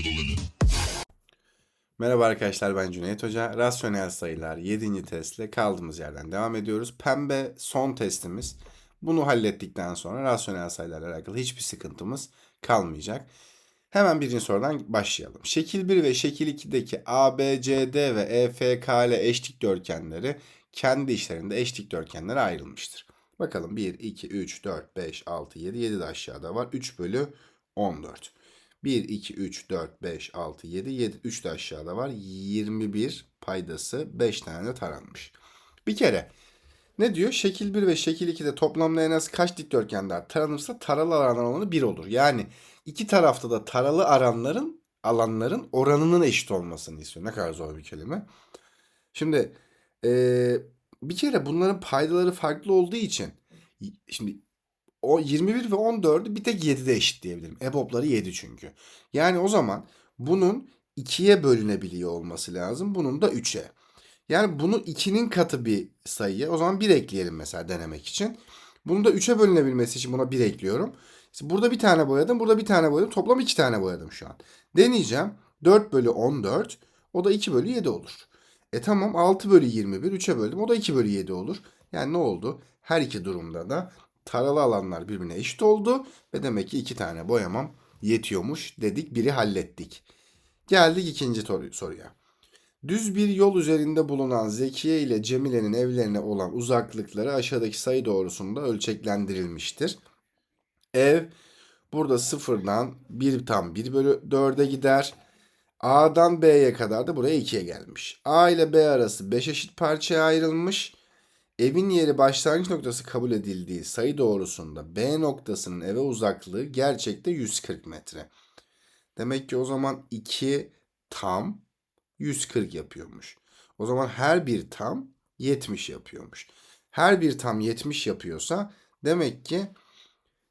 limit. Merhaba arkadaşlar ben Cüneyt Hoca. Rasyonel sayılar 7. testle kaldığımız yerden devam ediyoruz. Pembe son testimiz. Bunu hallettikten sonra rasyonel sayılarla alakalı hiçbir sıkıntımız kalmayacak. Hemen birinci sorudan başlayalım. Şekil 1 ve şekil 2'deki A, B, C, D ve E, F, K, L eş dikdörtgenleri kendi içlerinde eş dikdörtgenlere ayrılmıştır. Bakalım 1, 2, 3, 4, 5, 6, 7, 7 de aşağıda var. 3 bölü 14. 1, 2, 3, 4, 5, 6, 7, 7, 3 de aşağıda var. 21 paydası 5 tane de taranmış. Bir kere ne diyor? Şekil 1 ve şekil 2'de toplamda en az kaç dikdörtgenler taranırsa taralı aranlar oranı 1 olur. Yani iki tarafta da taralı aranların alanların oranının eşit olmasını istiyor. Ne kadar zor bir kelime. Şimdi eee, bir kere bunların paydaları farklı olduğu için şimdi o 21 ve 14'ü bir tek 7'de eşitleyebilirim. EBOB'ları 7 çünkü. Yani o zaman bunun 2'ye bölünebiliyor olması lazım. Bunun da 3'e. Yani bunu 2'nin katı bir sayıya o zaman 1 ekleyelim mesela denemek için. Bunun da 3'e bölünebilmesi için buna 1 ekliyorum. İşte burada bir tane boyadım, burada bir tane boyadım. Toplam 2 tane boyadım şu an. Deneyeceğim. 4 bölü 14 o da 2 bölü 7 olur. E tamam 6 bölü 21 3'e böldüm o da 2 bölü 7 olur. Yani ne oldu? Her iki durumda da taralı alanlar birbirine eşit oldu ve demek ki iki tane boyamam yetiyormuş dedik. Biri hallettik. Geldik ikinci soru- soruya. Düz bir yol üzerinde bulunan Zekiye ile Cemile'nin evlerine olan uzaklıkları aşağıdaki sayı doğrusunda ölçeklendirilmiştir. Ev burada sıfırdan 1 tam 1 bölü 4'e gider. A'dan B'ye kadar da buraya 2'ye gelmiş. A ile B arası 5 eşit parçaya ayrılmış. Evin yeri başlangıç noktası kabul edildiği sayı doğrusunda B noktasının eve uzaklığı gerçekte 140 metre. Demek ki o zaman 2 tam 140 yapıyormuş. O zaman her bir tam 70 yapıyormuş. Her bir tam 70 yapıyorsa demek ki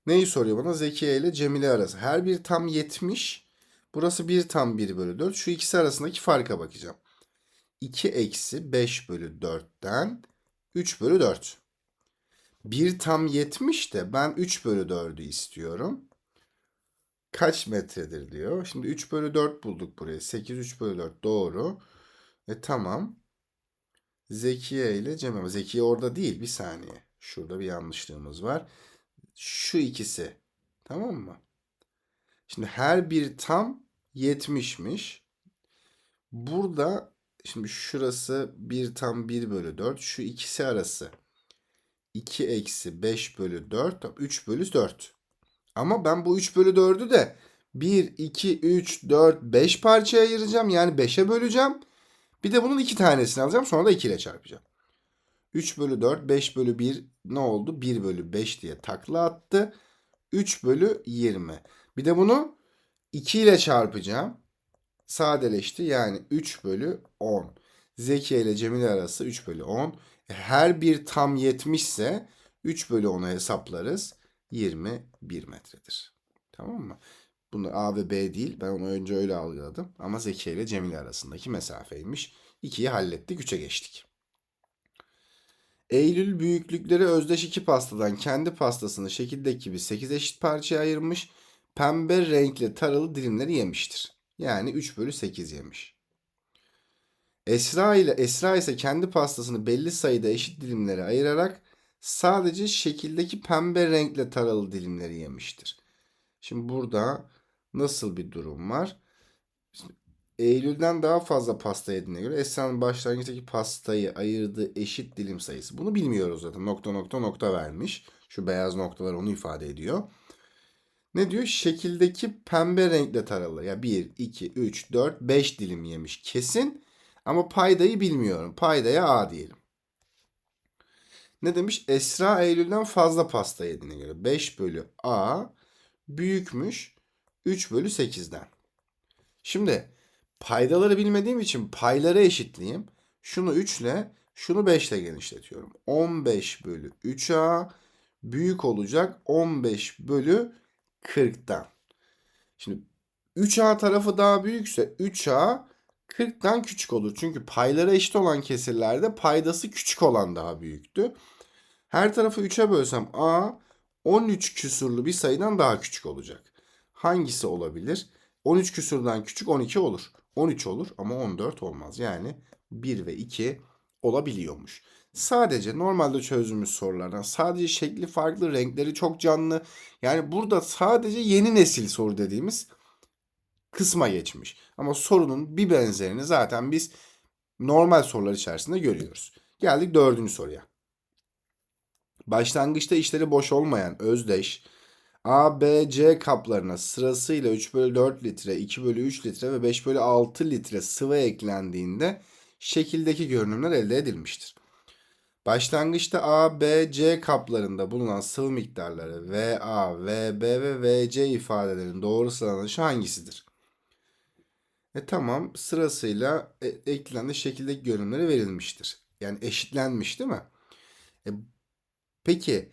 neyi soruyor bana? Zekiye ile Cemile arası. Her bir tam 70. Burası 1 tam 1 bölü 4. Şu ikisi arasındaki farka bakacağım. 2 eksi 5 bölü 4'ten 3 bölü 4. 1 tam 70 de ben 3 bölü 4'ü istiyorum. Kaç metredir diyor. Şimdi 3 bölü 4 bulduk buraya. 8 3 bölü 4 doğru. E tamam. Zekiye ile Cem Zekiye orada değil. Bir saniye. Şurada bir yanlışlığımız var. Şu ikisi. Tamam mı? Şimdi her bir tam 70'miş. Burada şimdi şurası 1 tam 1 bölü 4. Şu ikisi arası 2 eksi 5 bölü 4. 3 bölü 4. Ama ben bu 3 bölü 4'ü de 1, 2, 3, 4, 5 parçaya ayıracağım. Yani 5'e böleceğim. Bir de bunun iki tanesini alacağım. Sonra da 2 ile çarpacağım. 3 bölü 4, 5 bölü 1 ne oldu? 1 bölü 5 diye takla attı. 3 bölü 20. Bir de bunu 2 ile çarpacağım. Sadeleşti. Yani 3 bölü 10. Zekiye ile Cemile arası 3 bölü 10. E, Her bir tam 70 ise 3 bölü 10'u hesaplarız. 21 metredir. Tamam mı? Bunu A ve B değil. Ben onu önce öyle algıladım. Ama Zekiye ile Cemile arasındaki mesafeymiş. 2'yi hallettik. 3'e geçtik. Eylül büyüklükleri özdeş iki pastadan kendi pastasını şekildeki gibi 8 eşit parçaya ayırmış. Pembe renkli taralı dilimleri yemiştir. Yani 3 bölü 8 yemiş. Esra ile Esra ise kendi pastasını belli sayıda eşit dilimlere ayırarak sadece şekildeki pembe renkle taralı dilimleri yemiştir. Şimdi burada nasıl bir durum var? Eylül'den daha fazla pasta yediğine göre Esra'nın başlangıçtaki pastayı ayırdığı eşit dilim sayısı. Bunu bilmiyoruz zaten. Nokta nokta nokta vermiş. Şu beyaz noktalar onu ifade ediyor. Ne diyor? Şekildeki pembe renkle taralı. Ya 1, 2, 3, 4, 5 dilim yemiş kesin. Ama paydayı bilmiyorum. Paydaya A diyelim. Ne demiş? Esra Eylül'den fazla pasta yediğine göre 5 bölü A büyükmüş 3 bölü 8'den. Şimdi paydaları bilmediğim için payları eşitleyeyim. Şunu 3 ile şunu 5 ile genişletiyorum. 15 bölü 3A büyük olacak 15 bölü 40'tan. Şimdi 3A tarafı daha büyükse 3A 40'tan küçük olur. Çünkü payları eşit olan kesirlerde paydası küçük olan daha büyüktü. Her tarafı 3'e bölsem A 13 küsurlu bir sayıdan daha küçük olacak. Hangisi olabilir? 13 küsurdan küçük 12 olur. 13 olur ama 14 olmaz. Yani 1 ve 2 olabiliyormuş. Sadece normalde çözdüğümüz sorulardan sadece şekli farklı, renkleri çok canlı. Yani burada sadece yeni nesil soru dediğimiz kısma geçmiş. Ama sorunun bir benzerini zaten biz normal sorular içerisinde görüyoruz. Geldik dördüncü soruya. Başlangıçta işleri boş olmayan özdeş A, B, C kaplarına sırasıyla 3 bölü 4 litre, 2 bölü 3 litre ve 5 bölü 6 litre sıvı eklendiğinde şekildeki görünümler elde edilmiştir. Başlangıçta A, B, C kaplarında bulunan sıvı miktarları VA, VB ve VC ifadelerin doğru sıralanışı hangisidir? E tamam sırasıyla e, eklenen şekildeki görünümleri verilmiştir. Yani eşitlenmiş değil mi? E, peki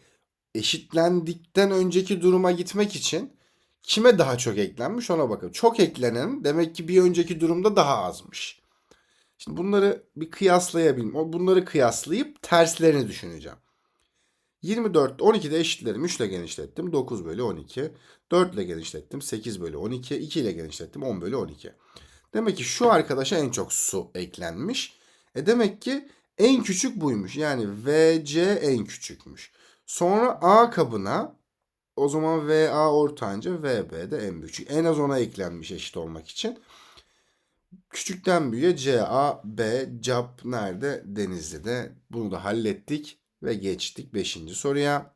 eşitlendikten önceki duruma gitmek için kime daha çok eklenmiş ona bakalım. Çok eklenen demek ki bir önceki durumda daha azmış. Şimdi bunları bir kıyaslayabilmem. Bunları kıyaslayıp terslerini düşüneceğim. 24, 12'de eşitlerim. 3 ile genişlettim. 9 bölü 12. 4 ile genişlettim. 8 bölü 12. 2 ile genişlettim. 10 bölü 12. Demek ki şu arkadaşa en çok su eklenmiş. E demek ki en küçük buymuş. Yani VC en küçükmüş. Sonra A kabına o zaman VA ortanca VB de en büyük. En az ona eklenmiş eşit olmak için. Küçükten büyüğe CA, B, CAP nerede? Denizli'de. Bunu da hallettik ve geçtik 5. soruya.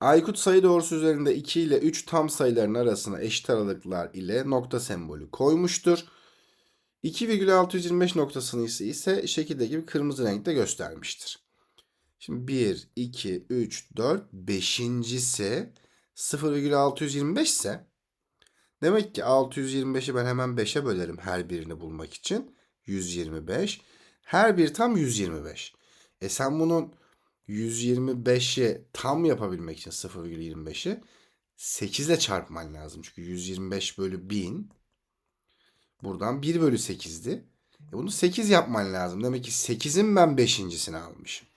Aykut sayı doğrusu üzerinde 2 ile 3 tam sayıların arasına eşit aralıklar ile nokta sembolü koymuştur. 2,625 noktasını ise, ise şekildeki bir kırmızı renkte göstermiştir. Şimdi 1, 2, 3, 4, 5.si 0,625 ise demek ki 625'i ben hemen 5'e bölerim her birini bulmak için. 125. Her bir tam 125. E sen bunun 125'i tam yapabilmek için 0,25'i 8 ile çarpman lazım. Çünkü 125 bölü 1000 buradan 1 bölü 8'di. E bunu 8 yapman lazım. Demek ki 8'in ben 5.sini almışım.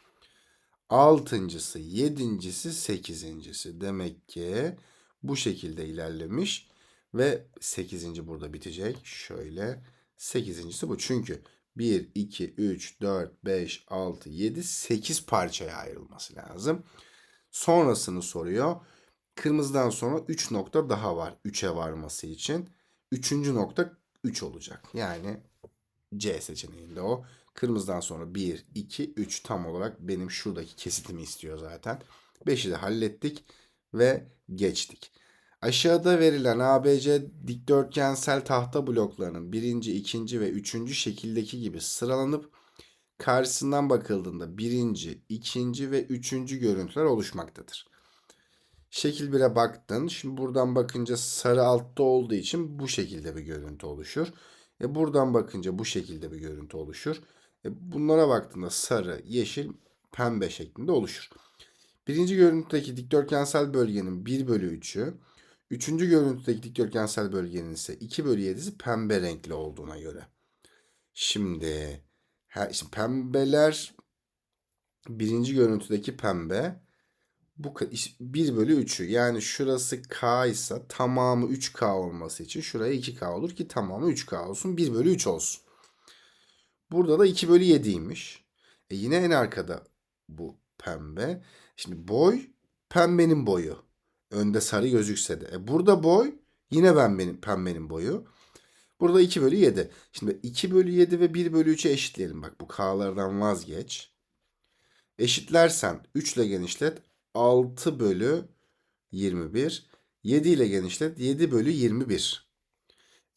Altıncısı, yedincisi, sekizincisi. Demek ki bu şekilde ilerlemiş ve sekizinci burada bitecek. Şöyle sekizincisi bu. Çünkü 1, 2, 3, 4, 5, 6, 7, 8 parçaya ayrılması lazım. Sonrasını soruyor. Kırmızıdan sonra 3 nokta daha var 3'e varması için. Üçüncü nokta 3 olacak. Yani C seçeneğinde o. Kırmızıdan sonra 1, 2, 3 tam olarak benim şuradaki kesitimi istiyor zaten. 5'i de hallettik ve geçtik. Aşağıda verilen ABC dikdörtgensel tahta bloklarının birinci, ikinci ve üçüncü şekildeki gibi sıralanıp karşısından bakıldığında birinci, ikinci ve üçüncü görüntüler oluşmaktadır. Şekil 1'e baktın. Şimdi buradan bakınca sarı altta olduğu için bu şekilde bir görüntü oluşur. E buradan bakınca bu şekilde bir görüntü oluşur. E bunlara baktığında sarı, yeşil, pembe şeklinde oluşur. Birinci görüntüdeki dikdörtgensel bölgenin 1 bölü 3'ü, üçüncü görüntüdeki dikdörtgensel bölgenin ise 2 bölü 7'si pembe renkli olduğuna göre. Şimdi, her, şimdi pembeler birinci görüntüdeki pembe bu 1 bölü 3'ü yani şurası K ise tamamı 3K olması için şuraya 2K olur ki tamamı 3K olsun 1 bölü 3 olsun. Burada da 2 bölü 7'ymiş. E yine en arkada bu pembe. Şimdi boy pembenin boyu. Önde sarı gözükse de. E burada boy yine ben benim pembenin boyu. Burada 2 bölü 7. Şimdi 2 bölü 7 ve 1 bölü 3'ü eşitleyelim. Bak bu k'lardan vazgeç. Eşitlersen 3 ile genişlet. 6 bölü 21. 7 ile genişlet. 7 bölü 21.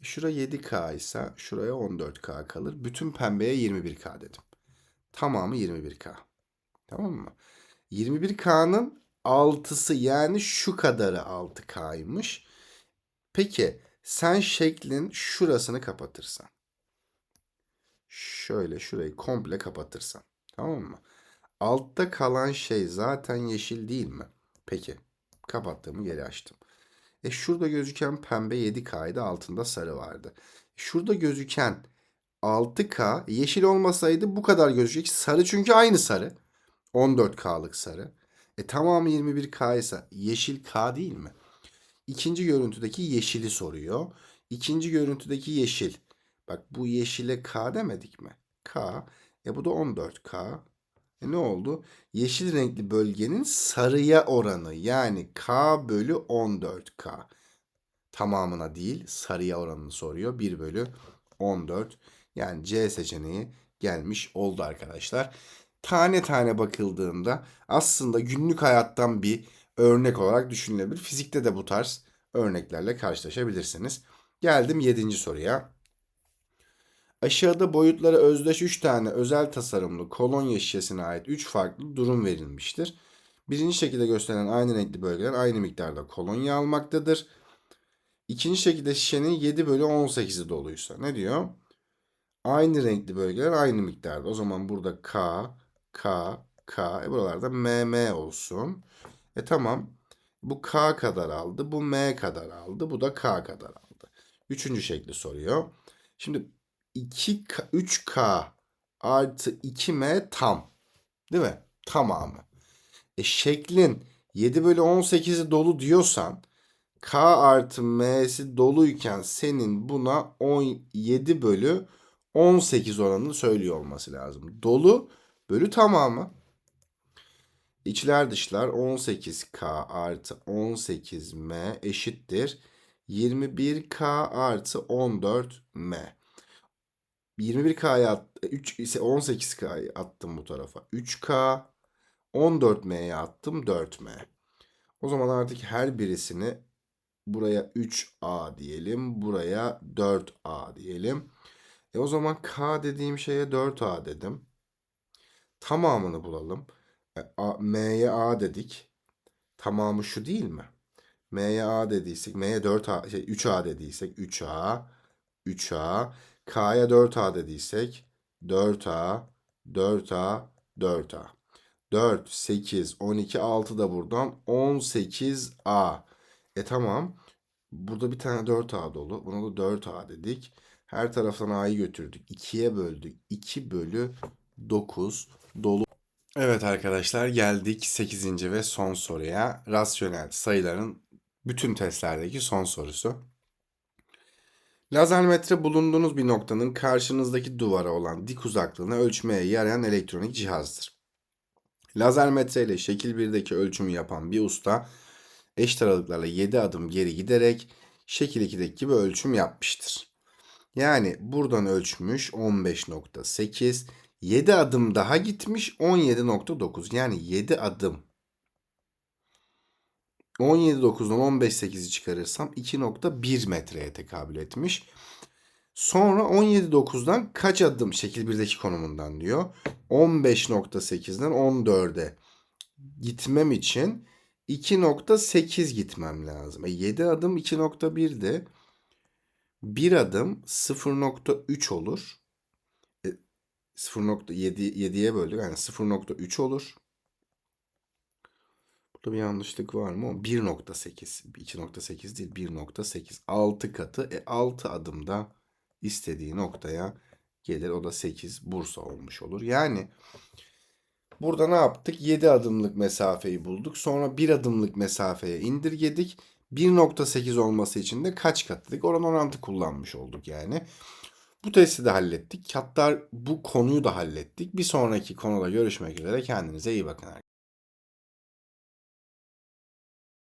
Şura 7K ise şuraya 14K kalır. Bütün pembeye 21K dedim. Tamamı 21K. Tamam mı? 21K'nın 6'sı yani şu kadarı 6K'ymış. Peki sen şeklin şurasını kapatırsan. Şöyle şurayı komple kapatırsan. Tamam mı? Altta kalan şey zaten yeşil değil mi? Peki. Kapattığımı geri açtım. E şurada gözüken pembe 7K'ydı altında sarı vardı. Şurada gözüken 6K yeşil olmasaydı bu kadar gözükecek. Sarı çünkü aynı sarı. 14K'lık sarı. E tamamı 21K ise yeşil K değil mi? İkinci görüntüdeki yeşili soruyor. İkinci görüntüdeki yeşil. Bak bu yeşile K demedik mi? K. E bu da 14K. E ne oldu? Yeşil renkli bölgenin sarıya oranı yani K bölü 14K. Tamamına değil sarıya oranını soruyor. 1 bölü 14. Yani C seçeneği gelmiş oldu arkadaşlar. Tane tane bakıldığında aslında günlük hayattan bir örnek olarak düşünülebilir. Fizikte de bu tarz örneklerle karşılaşabilirsiniz. Geldim 7. soruya. Aşağıda boyutları özdeş 3 tane özel tasarımlı kolonya şişesine ait 3 farklı durum verilmiştir. Birinci şekilde gösterilen aynı renkli bölgeler aynı miktarda kolonya almaktadır. İkinci şekilde şişenin 7 bölü 18'i doluysa ne diyor? Aynı renkli bölgeler aynı miktarda. O zaman burada K, K, K. E buralarda MM olsun. E tamam. Bu K kadar aldı. Bu M kadar aldı. Bu da K kadar aldı. Üçüncü şekli soruyor. Şimdi 2K, 3K artı 2M tam. Değil mi? Tamamı. E şeklin 7 bölü 18'i dolu diyorsan K artı M'si doluyken senin buna 17 bölü 18 oranını söylüyor olması lazım. Dolu bölü tamamı. İçler dışlar 18K artı 18M eşittir. 21K artı 14M. 21K'ya at, 3 ise 18K'yı attım bu tarafa. 3K 14M'ye attım 4M. O zaman artık her birisini buraya 3A diyelim. Buraya 4A diyelim. E o zaman K dediğim şeye 4A dedim. Tamamını bulalım. E, M'ye A dedik. Tamamı şu değil mi? M'ye A dediysek, M'ye 4A, şey 3A dediysek 3A, 3A, K'ya 4A dediysek 4A, 4A, 4A. 4, 8, 12, 6 da buradan 18A. E tamam. Burada bir tane 4A dolu. Buna da 4A dedik. Her taraftan A'yı götürdük. 2'ye böldük. 2 bölü 9 dolu. Evet arkadaşlar geldik 8. ve son soruya. Rasyonel sayıların bütün testlerdeki son sorusu. Lazermetre bulunduğunuz bir noktanın karşınızdaki duvara olan dik uzaklığını ölçmeye yarayan elektronik cihazdır. Lazermetre ile şekil 1'deki ölçümü yapan bir usta eşit aralıklarla 7 adım geri giderek şekil 2'deki gibi ölçüm yapmıştır. Yani buradan ölçmüş 15.8, 7 adım daha gitmiş 17.9. Yani 7 adım 17.9'dan 15.8'i çıkarırsam 2.1 metreye tekabül etmiş. Sonra 17.9'dan kaç adım şekil 1'deki konumundan diyor. 15.8'den 14'e gitmem için 2.8 gitmem lazım. E 7 adım 2.1'di. 1 adım 0.3 olur. E 0.7 7'ye böldük. Yani 0.3 olur. Burada bir yanlışlık var mı? 1.8. 2.8 değil 1.8. 6 katı. E 6 adımda istediği noktaya gelir. O da 8 Bursa olmuş olur. Yani burada ne yaptık? 7 adımlık mesafeyi bulduk. Sonra 1 adımlık mesafeye indirgedik. 1.8 olması için de kaç kat dedik? Oran orantı kullanmış olduk yani. Bu testi de hallettik. Hatta bu konuyu da hallettik. Bir sonraki konuda görüşmek üzere. Kendinize iyi bakın arkadaşlar.